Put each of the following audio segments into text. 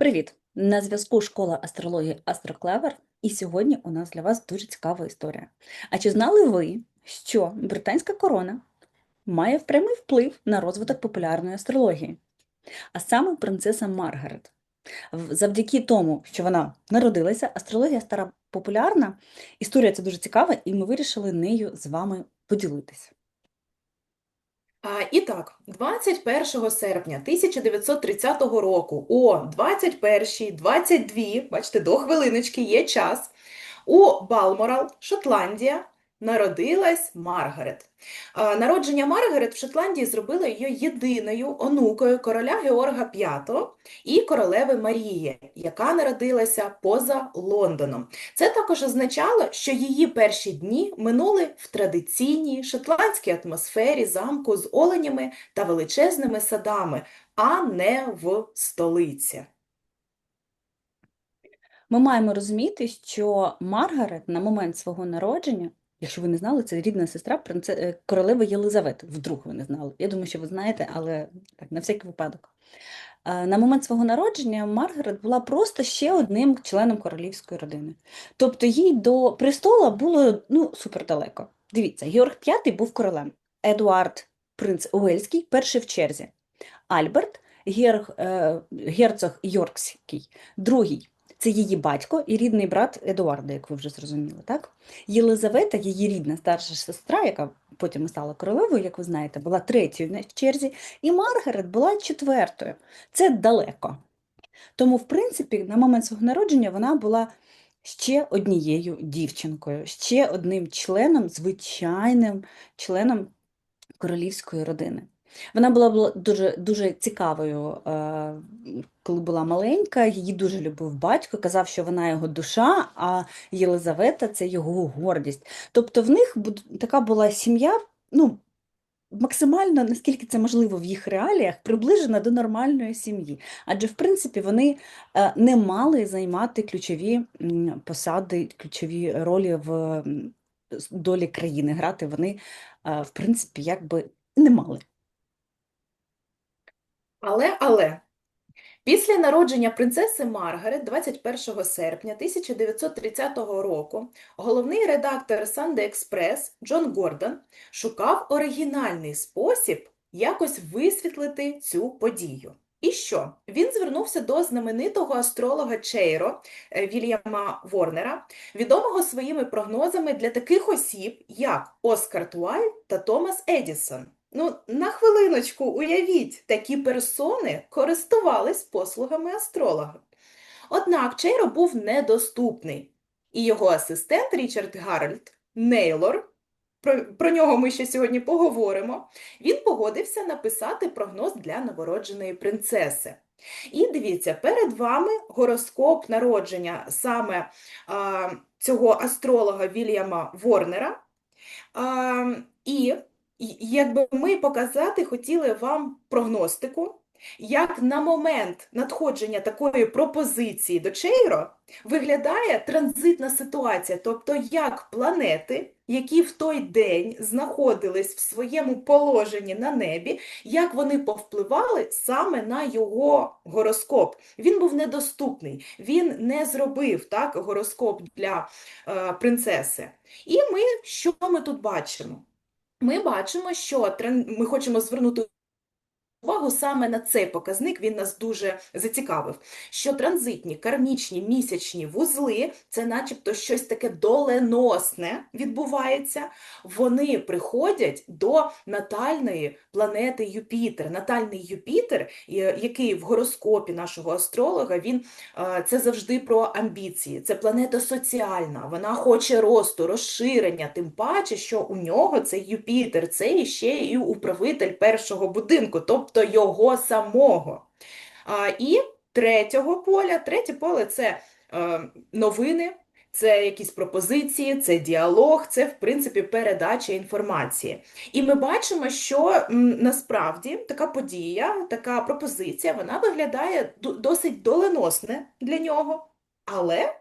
Привіт! На зв'язку школа астрології Астроклевер, і сьогодні у нас для вас дуже цікава історія. А чи знали ви, що британська корона має прямий вплив на розвиток популярної астрології? А саме принцеса Маргарет. Завдяки тому, що вона народилася, астрологія стала популярна. Історія ця дуже цікава, і ми вирішили нею з вами поділитися. І так, 21 серпня 1930 року. О 21, 22, бачите, до хвилиночки є час, у Балморал, Шотландія, народилась Маргарет. Народження Маргарет в Шотландії зробило її єдиною онукою короля Георга V і королеви Марії, яка народилася поза Лондоном. Це також означало, що її перші дні минули в традиційній шотландській атмосфері замку з оленями та величезними садами, а не в столиці. Ми маємо розуміти, що Маргарет на момент свого народження, якщо ви не знали, це рідна сестра принце... е, королеви Єлизавети. Вдруг ви не знали. Я думаю, що ви знаєте, але так, на всякий випадок. На момент свого народження Маргарет була просто ще одним членом королівської родини. Тобто їй до престола було ну, супердалеко. Дивіться, Георг V був королем, Едуард, принц Уельський, перший в черзі, Альберт, герг, е, герцог Йоркський, другий. Це її батько і рідний брат Едуарда, як ви вже зрозуміли, так? Єлизавета, її рідна старша сестра, яка потім стала королевою, як ви знаєте, була третьою на черзі, і Маргарет була четвертою. Це далеко. Тому, в принципі, на момент свого народження вона була ще однією дівчинкою, ще одним членом, звичайним членом королівської родини. Вона була, дуже, дуже цікавою, е, коли була маленька, її дуже любив батько, казав, що вона його душа, а Єлизавета це його гордість. Тобто в них така була сім'я, ну, максимально, наскільки це можливо в їх реаліях, приближена до нормальної сім'ї. Адже, в принципі, вони е, не мали займати ключові посади, ключові ролі в долі країни. Грати вони, е, в принципі, якби не мали. Але, але, після народження принцеси Маргарет 21 серпня 1930 року головний редактор Sunday Express Джон Гордон шукав оригінальний спосіб якось висвітлити цю подію. І що? Він звернувся до знаменитого астролога Чейро е, Вільяма Ворнера, відомого своїми прогнозами для таких осіб, як Оскар Туайль та Томас Едісон. Ну, на хвилиночку, уявіть, такі персони користувались послугами астролога. Однак Чейро був недоступний, і його асистент Річард Гарольд Нейлор, про, про нього ми ще сьогодні поговоримо, він погодився написати прогноз для новородженої принцеси. І дивіться, перед вами гороскоп народження саме а, цього астролога Вільяма Ворнера. А, і якби ми показати хотіли вам прогностику, як на момент надходження такої пропозиції до Чейро виглядає транзитна ситуація, тобто як планети, які в той день знаходились в своєму положенні на небі, як вони повпливали саме на його гороскоп. Він був недоступний, він не зробив так гороскоп для е, принцеси. І ми що ми тут бачимо? Ми бачимо, що трен- ми хочемо звернути увагу саме на цей показник, він нас дуже зацікавив, що транзитні, кармічні, місячні вузли, це начебто щось таке доленосне відбувається, вони приходять до натальної планети Юпітер. Натальний Юпітер, е, який в гороскопі нашого астролога, він е, це завжди про амбіції. Це планета соціальна, вона хоче росту, розширення, тим паче, що у нього цей Юпітер, це ще і управитель першого будинку, тобто його самого. А, І третього поля, третє поле це е, новини, це якісь пропозиції, це діалог, це, в принципі, передача інформації. І ми бачимо, що м, насправді така подія, така пропозиція, вона виглядає досить доленосне для нього, але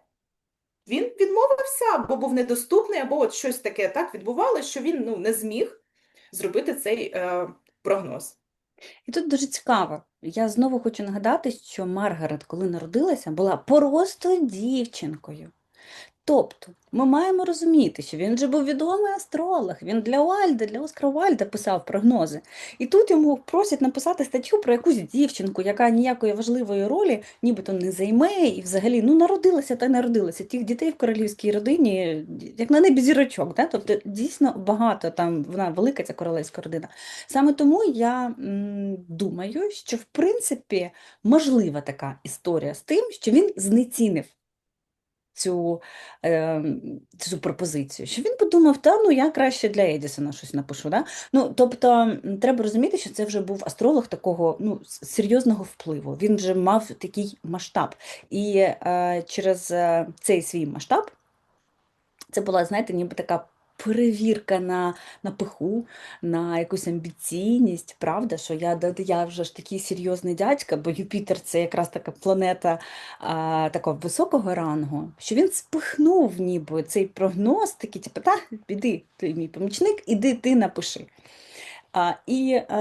він відмовився, або був недоступний, або от щось таке так відбувалося, що він ну, не зміг зробити цей е, прогноз. І тут дуже цікаво. Я знову хочу нагадати, що Маргарет, коли народилася, була просто дівчинкою. Тобто, ми маємо розуміти, що він же був відомий астролог, він для Уальда, для Оскара Уальда писав прогнози. І тут йому просять написати статтю про якусь дівчинку, яка ніякої важливої ролі нібито не займе, і взагалі ну, народилася та народилася. Тих дітей в королівській родині, як на небі зірочок. Да? Тобто дійсно багато там, вона велика ця королевська родина. Саме тому я м, думаю, що в принципі можлива така історія з тим, що він знецінив цю, е, цю пропозицію, що він подумав, та ну я краще для Едісона щось напишу. Да? Ну, тобто треба розуміти, що це вже був астролог такого ну, серйозного впливу. Він вже мав такий масштаб. І е, через е, цей свій масштаб це була, знаєте, ніби така перевірка на, на пиху, на якусь амбіційність, правда, що я, я вже ж такий серйозний дядька, бо Юпітер це якраз така планета а, такого високого рангу, що він спихнув ніби цей прогноз, такий, типу, та, піди, ти мій помічник, іди ти напиши. А, і, е,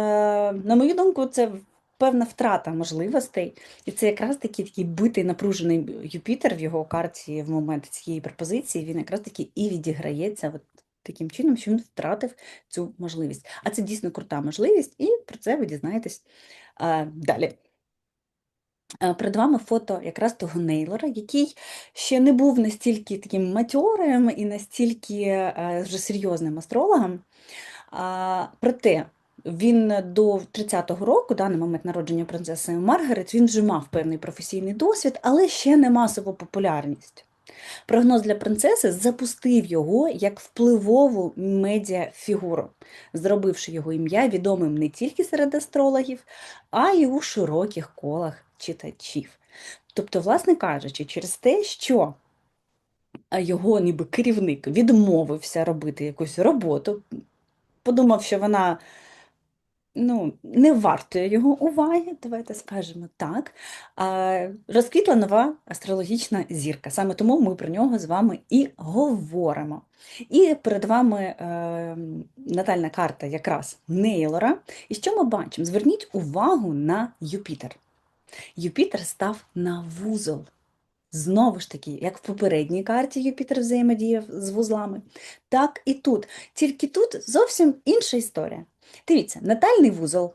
на мою думку, це певна втрата можливостей. І це якраз такий такий битий, напружений Юпітер в його карті в момент цієї пропозиції, він якраз таки і відіграється от таким чином, що він втратив цю можливість. А це дійсно крута можливість, і про це ви дізнаєтесь а, далі. Е, Перед вами фото якраз того Нейлора, який ще не був настільки таким матьорим і настільки е, вже серйозним астрологом. Проте він до 30-го року, да, на момент народження принцеси Маргарет, він вже мав певний професійний досвід, але ще не масову популярність. Прогноз для принцеси запустив його як впливову медіафігуру, зробивши його ім'я відомим не тільки серед астрологів, а й у широких колах читачів. Тобто, власне кажучи, через те, що його ніби керівник відмовився робити якусь роботу, подумав, що вона ну, не вартує його уваги, давайте скажемо так. Розквітла нова астрологічна зірка. Саме тому ми про нього з вами і говоримо. І перед вами е, натальна карта якраз Нейлора. І що ми бачимо? Зверніть увагу на Юпітер. Юпітер став на вузол. Знову ж таки, як в попередній карті Юпітер взаємодіяв з вузлами, так і тут. Тільки тут зовсім інша історія. Дивіться, натальний вузол,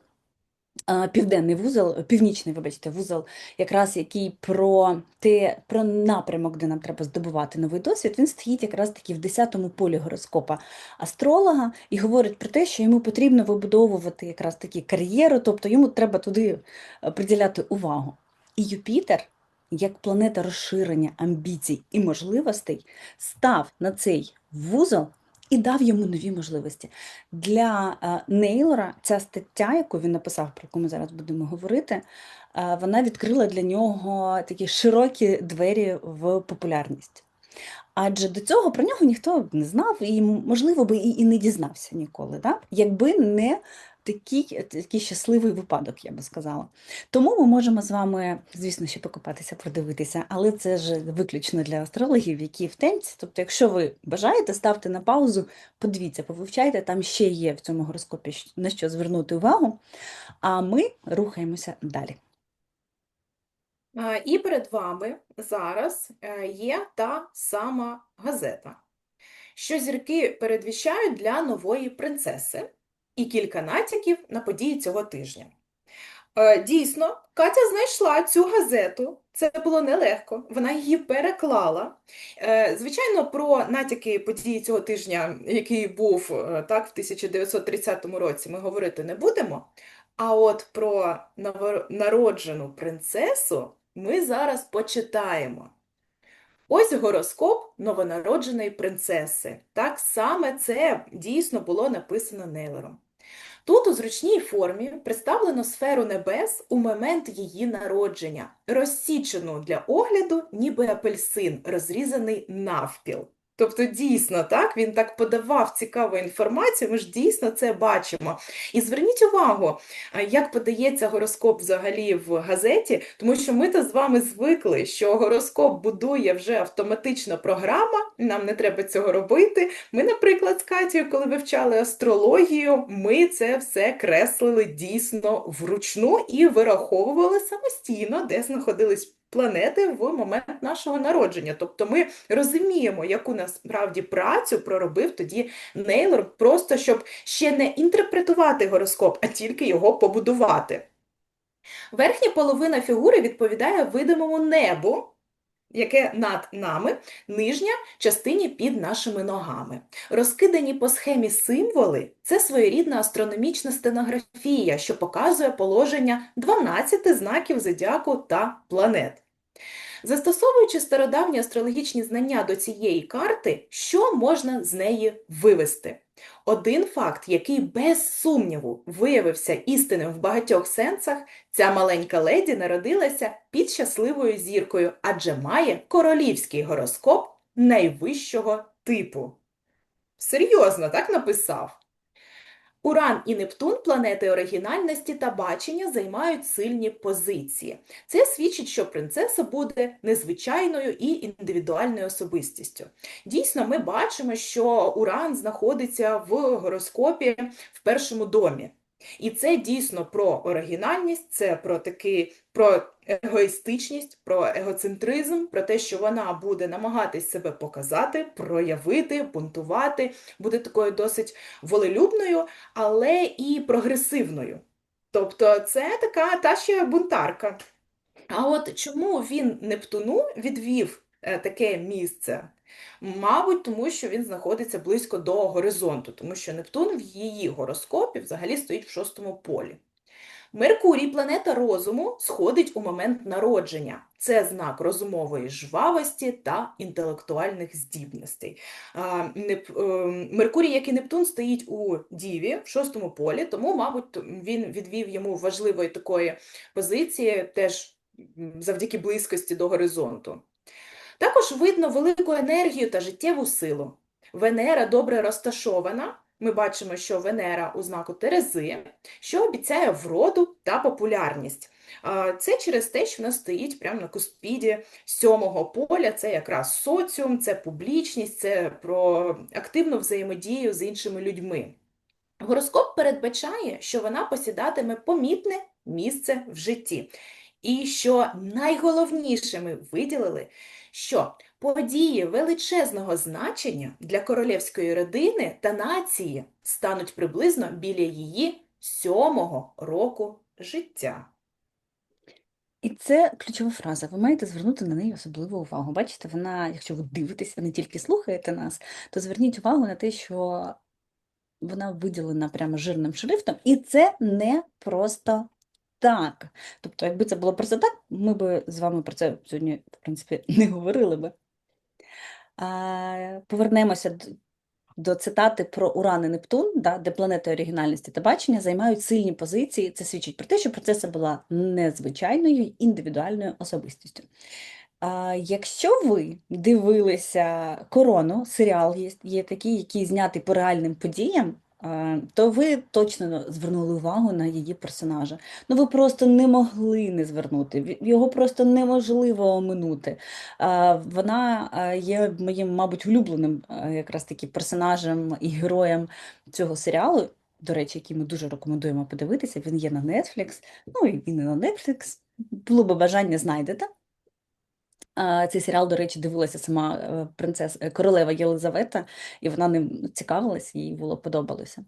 південний вузол, північний, вибачте, вузол, якраз який про те, про напрямок, де нам треба здобувати новий досвід, він стоїть якраз таки в 10-му полі гороскопа астролога і говорить про те, що йому потрібно вибудовувати якраз таки кар'єру, тобто йому треба туди е, приділяти увагу. І Юпітер, як планета розширення амбіцій і можливостей, став на цей вузол і дав йому нові можливості. Для е, Нейлора ця стаття, яку він написав, про яку ми зараз будемо говорити, е, вона відкрила для нього такі широкі двері в популярність. Адже до цього про нього ніхто не знав і, можливо, би і, не дізнався ніколи, да? якби не такий, такий щасливий випадок, я би сказала. Тому ми можемо з вами, звісно, ще покопатися, продивитися, але це ж виключно для астрологів, які в темці. Тобто, якщо ви бажаєте, ставте на паузу, подивіться, повивчайте, там ще є в цьому гороскопі на що звернути увагу. А ми рухаємося далі. І перед вами зараз е, є та сама газета, що зірки передвіщають для нової принцеси, і кілька натяків на події цього тижня. Е, Дійсно, Катя знайшла цю газету. Це було нелегко. Вона її переклала. Е, Звичайно, про натяки події цього тижня, який був е, так в 1930 році, ми говорити не будемо. А от про новонароджену принцесу ми зараз почитаємо. Ось гороскоп новонародженої принцеси. Так саме це дійсно було написано Нейлером. Тут у зручній формі представлено сферу небес у момент її народження, розсічену для огляду, ніби апельсин, розрізаний навпіл. Тобто, дійсно, так, він так подавав цікаву інформацію, ми ж дійсно це бачимо. І зверніть увагу, як подається гороскоп взагалі в газеті, тому що ми то з вами звикли, що гороскоп будує вже автоматично програма, нам не треба цього робити. Ми, наприклад, з Катєю, коли вивчали астрологію, ми це все креслили дійсно вручну і вираховували самостійно, де знаходились планети в момент нашого народження. Тобто ми розуміємо, яку насправді працю проробив тоді Нейлор, просто щоб ще не інтерпретувати гороскоп, а тільки його побудувати. Верхня половина фігури відповідає видимому небу, яке над нами, нижня частині під нашими ногами. Розкидані по схемі символи це своєрідна астрономічна стенографія, що показує положення 12 знаків зодіаку та планет. Застосовуючи стародавні астрологічні знання до цієї карти, що можна з неї вивести? Один факт, який без сумніву виявився істинним в багатьох сенсах, ця маленька леді народилася під щасливою зіркою, адже має королівський гороскоп найвищого типу. Серйозно, так написав? Уран і Нептун, планети оригінальності та бачення, займають сильні позиції. Це свідчить, що принцеса буде незвичайною і індивідуальною особистістю. Дійсно, ми бачимо, що Уран знаходиться в гороскопі в першому домі. І це дійсно про оригінальність, це про такий про егоїстичність, про егоцентризм, про те, що вона буде намагатись себе показати, проявити, бунтувати, буде такою досить волелюбною, але і прогресивною. Тобто це така та ще бунтарка. А от чому він Нептуну відвів е, таке місце? Мабуть, тому що він знаходиться близько до горизонту, тому що Нептун в її гороскопі взагалі стоїть в шостому полі. Меркурій, планета розуму, сходить у момент народження. Це знак розумової жвавості та інтелектуальних здібностей. Ем, Меркурій, як і Нептун, стоїть у Діві в шостому полі, тому, мабуть, він відвів йому важливої такої позиції, теж завдяки близькості до горизонту. Також видно велику енергію та життєву силу. Венера добре розташована. Ми бачимо, що Венера у знаку Терези, що обіцяє вроду та популярність. Це через те, що вона стоїть прямо на куспіді сьомого поля. Це якраз соціум, це публічність, це про активну взаємодію з іншими людьми. Гороскоп передбачає, що вона посідатиме помітне місце в житті. І що найголовніше ми виділили, що події величезного значення для королівської родини та нації стануть приблизно біля її сьомого року життя. І це ключова фраза. Ви маєте звернути на неї особливу увагу. Бачите, вона, якщо ви дивитесь, не тільки слухаєте нас, то зверніть увагу на те, що вона виділена прямо жирним шрифтом, і це не просто так. Тобто, якби це було просто так, ми би з вами про це сьогодні, в принципі, не говорили би. А, Повернемося д- до цитати про Уран і Нептун, да, де планети оригінальності та бачення займають сильні позиції. Це свідчить про те, що принцеса була незвичайною індивідуальною особистістю. А, якщо ви дивилися Корону, серіал є, є такий, який знятий по реальним подіям, то ви точно звернули увагу на її персонажа. Ну, ви просто не могли не звернути, його просто неможливо оминути. Вона є моїм, мабуть, улюбленим якраз таки персонажем і героєм цього серіалу. До речі, який ми дуже рекомендуємо подивитися. Він є на Netflix. Ну і він і на Netflix. Було би бажання, знайдете. Цей серіал, до речі, дивилася сама е, принцеса е, королева Єлизавета, і вона ним цікавилась, їй було подобалося.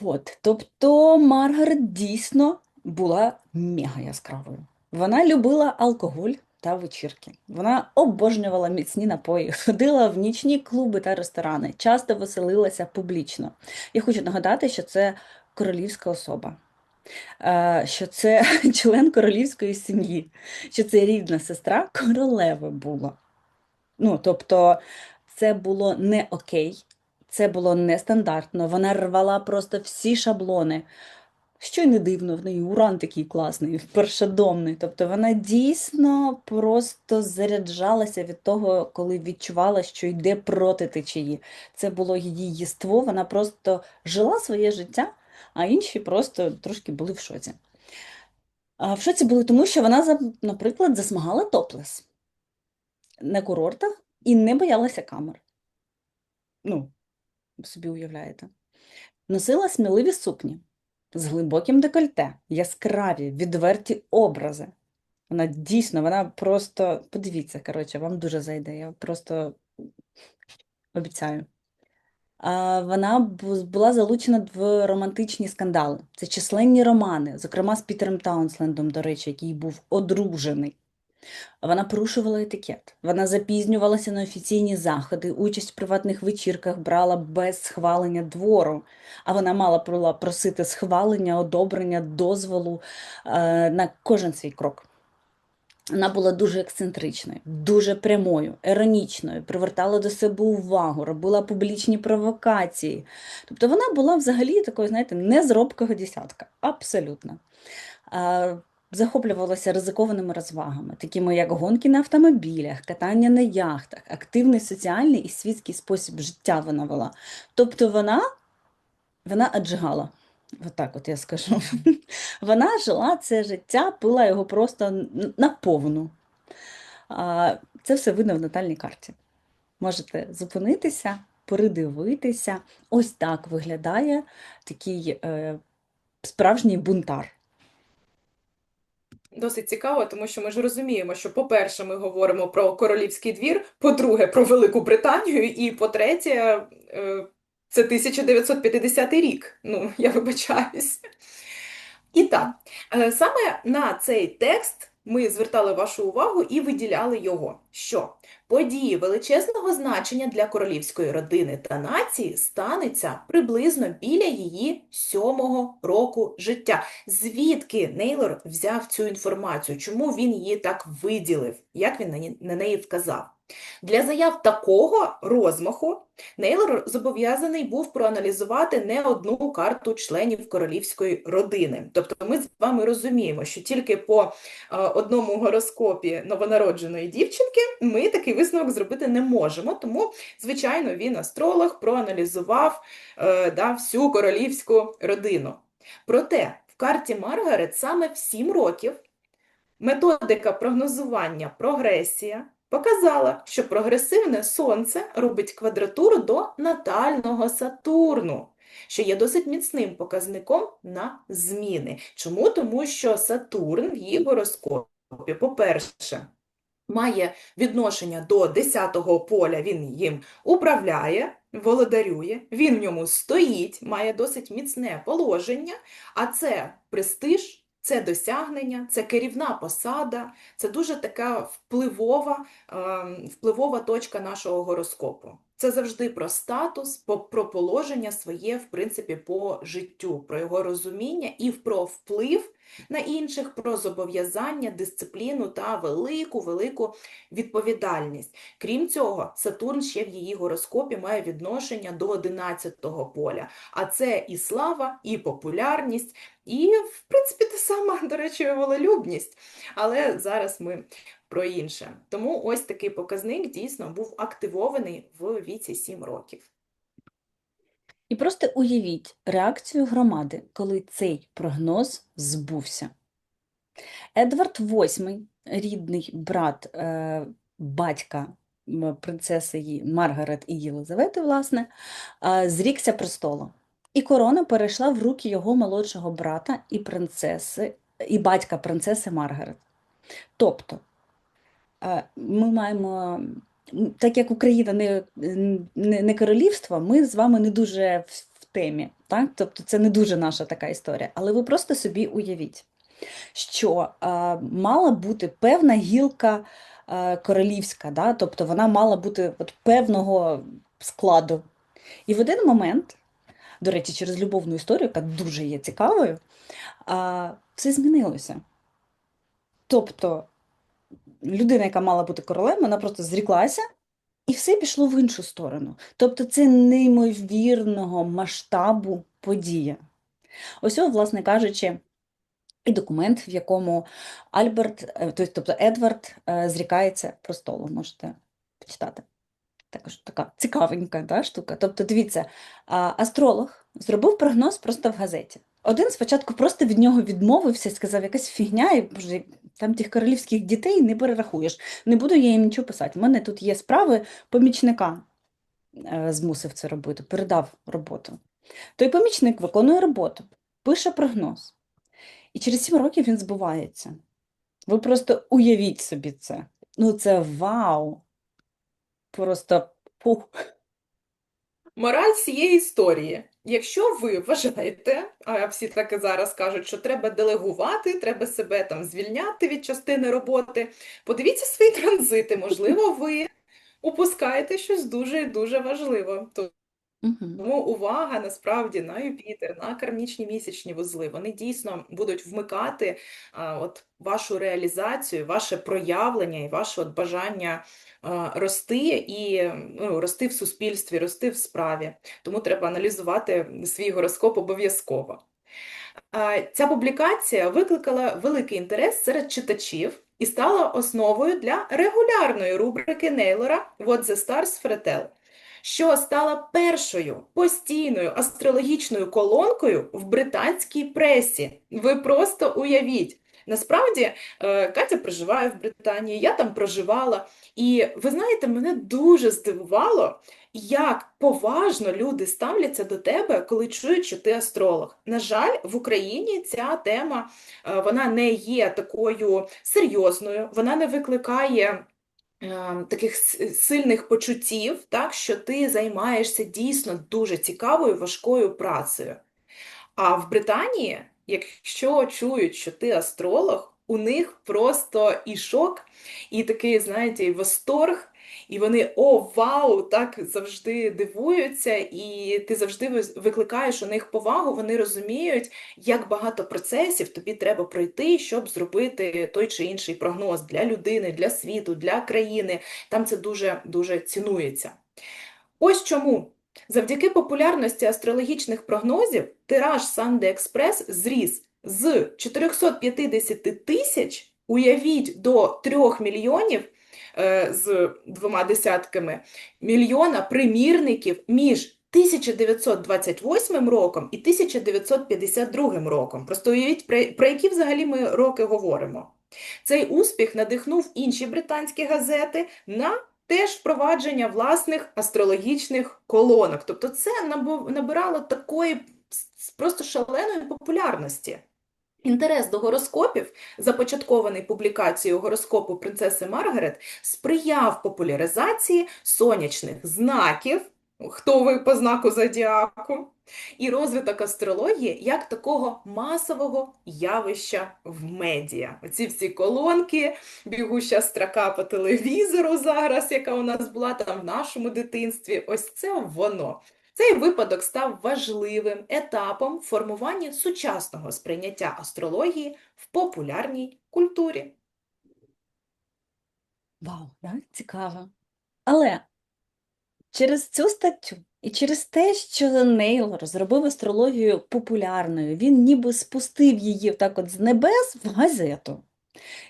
От, тобто Маргарет дійсно була мега яскравою. Вона любила алкоголь та вечірки. Вона обожнювала міцні напої, ходила в нічні клуби та ресторани, часто веселилася публічно. Я хочу нагадати, що це королівська особа, що це член королівської сім'ї, що це рідна сестра королеви була. Ну, тобто, це було не окей, це було нестандартно. Вона рвала просто всі шаблони. Що й не дивно, в неї уран такий класний, першодомний. Тобто вона дійсно просто заряджалася від того, коли відчувала, що йде проти течії. Це було її єство, вона просто жила своє життя, а інші просто трошки були в шоці. А в шоці були тому, що вона, наприклад, засмагала топлес на курортах і не боялася камер. Ну, собі уявляєте. Носила сміливі сукні з глибоким декольте, яскраві, відверті образи. Вона дійсно, вона просто, подивіться, коротше, вам дуже зайде, я просто обіцяю. Вона була залучена в романтичні скандали. Це численні романи, зокрема з Пітером Таунслендом, до речі, який був одружений. Вона порушувала етикет. Вона запізнювалася на офіційні заходи, участь в приватних вечірках брала без схвалення двору. А вона мала просити схвалення, одобрення, дозволу е, на кожен свій крок. Вона була дуже ексцентричною, дуже прямою, іронічною, привертала до себе увагу, робила публічні провокації. Тобто вона була взагалі такою, знаєте, не з робкого десятка. Абсолютно. Захоплювалася ризикованими розвагами, такими як гонки на автомобілях, катання на яхтах, активний соціальний і світський спосіб життя вона вела. Тобто вона, вона аджигала. Отак от я скажу. Вона жила це життя, пила його просто наповну. Це все видно в натальній карті. Можете зупинитися, передивитися. Ось так виглядає такий е, справжній бунтар. Досить цікаво, тому що ми ж розуміємо, що, по-перше, ми говоримо про королівський двір, по-друге, про Велику Британію, і по-третє, е, це 1950 рік. Ну, я вибачаюсь. І так, е, саме на цей текст ми звертали вашу увагу і виділяли його, що події величезного значення для королівської родини та нації станеться приблизно біля її сьомого року життя. Звідки Нейлор взяв цю інформацію? Чому він її так виділив? Як він на неї вказав? Для заяв такого розмаху Нейлор зобов'язаний був проаналізувати не одну карту членів королівської родини. Тобто ми з вами розуміємо, що тільки по е, одному гороскопі новонародженої дівчинки ми такий висновок зробити не можемо. Тому, звичайно, він астролог проаналізував е, да, всю королівську родину. Проте в карті Маргарет саме в 7 років методика прогнозування прогресія показала, що прогресивне сонце робить квадратуру до натального Сатурну, що є досить міцним показником на зміни. Чому? Тому що Сатурн в її гороскопі, по-перше, має відношення до 10-го поля, він їм управляє, володарює, він в ньому стоїть, має досить міцне положення, а це престиж, це досягнення, це керівна посада, це дуже така впливова, ем, впливова точка нашого гороскопу. Це завжди про статус, про положення своє, в принципі, по життю, про його розуміння і про вплив на інших, про зобов'язання, дисципліну та велику, велику відповідальність. Крім цього, Сатурн ще в її гороскопі має відношення до 11-го поля, а це і слава, і популярність, і, в принципі, та сама, до речі, волелюбність. Але зараз ми про інше. Тому ось такий показник дійсно був активований в віці 7 років. І просто уявіть реакцію громади, коли цей прогноз збувся. Едвард VIII, рідний брат е, батька принцеси Маргарет і Єлизавети, власне, е, зрікся престолу. І корона перейшла в руки його молодшого брата і принцеси, і батька принцеси Маргарет. Тобто, ми маємо, так як Україна не, не, не королівство, ми з вами не дуже в, в темі. Так? Тобто це не дуже наша така історія. Але ви просто собі уявіть, що е, мала бути певна гілка е, королівська, да? тобто вона мала бути от певного складу. І в один момент, до речі, через любовну історію, яка дуже є цікавою, а, все змінилося. Тобто людина, яка мала бути королем, вона просто зріклася, і все пішло в іншу сторону. Тобто це неймовірного масштабу подія. Ось, власне кажучи, і документ, в якому Альберт, е, тобто Едвард, е, зрікається престолу. Можете почитати. Також така цікавенька да, штука. Тобто, дивіться, астролог зробив прогноз просто в газеті. Один спочатку просто від нього відмовився, сказав, якась фігня, і боже, там тих королівських дітей не перерахуєш. Не буду я їм нічого писати. У мене тут є справи помічника е, змусив це робити, передав роботу. Той помічник виконує роботу, пише прогноз. І через сім років він збувається. Ви просто уявіть собі це. Ну, це вау! Просто пух. Мораль цієї історії. Якщо ви вважаєте, а всі так і зараз кажуть, що треба делегувати, треба себе там звільняти від частини роботи, подивіться свої транзити. Можливо, ви упускаєте щось дуже і дуже важливе. Мгм. Тому увага насправді на Юпітер, на кармічні місячні вузли. Вони дійсно будуть вмикати а, от вашу реалізацію, ваше проявлення і ваше от бажання а, рости і ну, рости в суспільстві, рости в справі. Тому треба аналізувати свій гороскоп обов'язково. А, Ця публікація викликала великий інтерес серед читачів і стала основою для регулярної рубрики Нейлора What the Stars Fretel», що стала першою постійною астрологічною колонкою в британській пресі. Ви просто уявіть. Насправді, е, Катя проживає в Британії, я там проживала, і ви знаєте, мене дуже здивувало, як поважно люди ставляться до тебе, коли чують, що ти астролог. На жаль, в Україні ця тема е, вона не є такою серйозною, вона не викликає е, таких сильних почуттів, так, що ти займаєшся дійсно дуже цікавою, важкою працею. А в Британії, якщо чують, що ти астролог, у них просто і шок, і такий, знаєте, і восторг, і вони о, вау, так завжди дивуються, і ти завжди викликаєш у них повагу. Вони розуміють, як багато процесів тобі треба пройти, щоб зробити той чи інший прогноз для людини, для світу, для країни. Там це дуже дуже цінується. Ось чому. Завдяки популярності астрологічних прогнозів тираж Sunday Express зріс з 450 тисяч, уявіть, до 3 мільйонів е, з двома десятками мільйона примірників між 1928 роком і 1952 роком. Просто уявіть, про які взагалі ми роки говоримо. Цей успіх надихнув інші британські газети на теж впровадження власних астрологічних колонок. Тобто це набирало такої просто шаленої популярності. Інтерес до гороскопів, започаткований публікацією гороскопу принцеси Маргарет, сприяв популяризації сонячних знаків, хто ви по знаку зодіаку, і розвиток астрології як такого масового явища в медіа. Оці всі колонки, бігуща строка по телевізору зараз, яка у нас була там в нашому дитинстві, ось це воно. Цей випадок став важливим етапом формування сучасного сприйняття астрології в популярній культурі. Вау, да? Цікаво. Але через цю статтю і через те, що Нейлор зробив астрологію популярною, він ніби спустив її так от з небес в газету.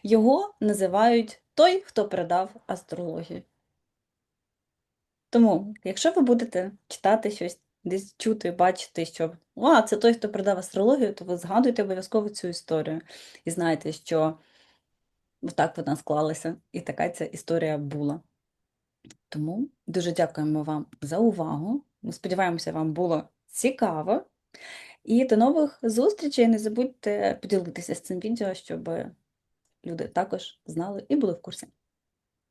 Його називають той, хто передав астрологію. Тому, якщо ви будете читати щось, десь чути, бачити, що а, це той, хто передав астрологію, то ви згадуйте обов'язково цю історію і знаєте, що так вона склалася, і така ця історія була. Тому дуже дякуємо вам за увагу. Ми сподіваємося, вам було цікаво. І до нових зустрічей. Не забудьте поділитися з цим відео, щоб люди також знали і були в курсі.